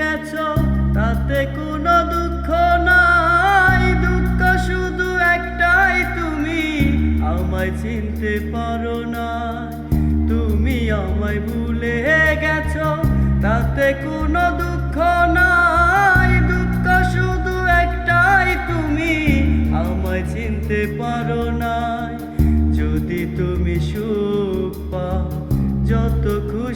গেছো, তাতে কোনো দুঃখ নাই। দুঃখ শুধু একটাই, তুমি আমায় চিনতে পারো না। তুমি আমায় ভুলে গেছো, তাতে কোনো দুঃখ নাই। দুঃখ শুধু একটাই, তুমি আমায় চিনতে পারো না যদি তুমি সুখ পাও, যত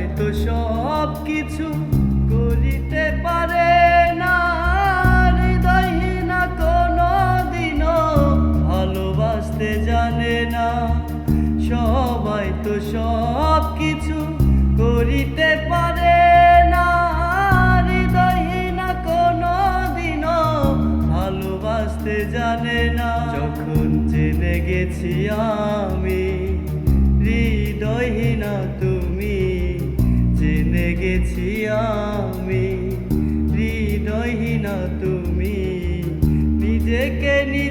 সবাই তো সব কিছু করিতে পারে না। হৃদয়হীনা কোনো দিনও ভালোবাসতে জানে না। সবাই তো সব কিছু করিতে পারে না। হৃদয়হীনা কোনো দিনও ভালোবাসতে জানে না। যখন জেনে গেছি আমি, হৃদয়হীনা তুমি হৃদয়হীনা তুমি। নিজেকে নিজে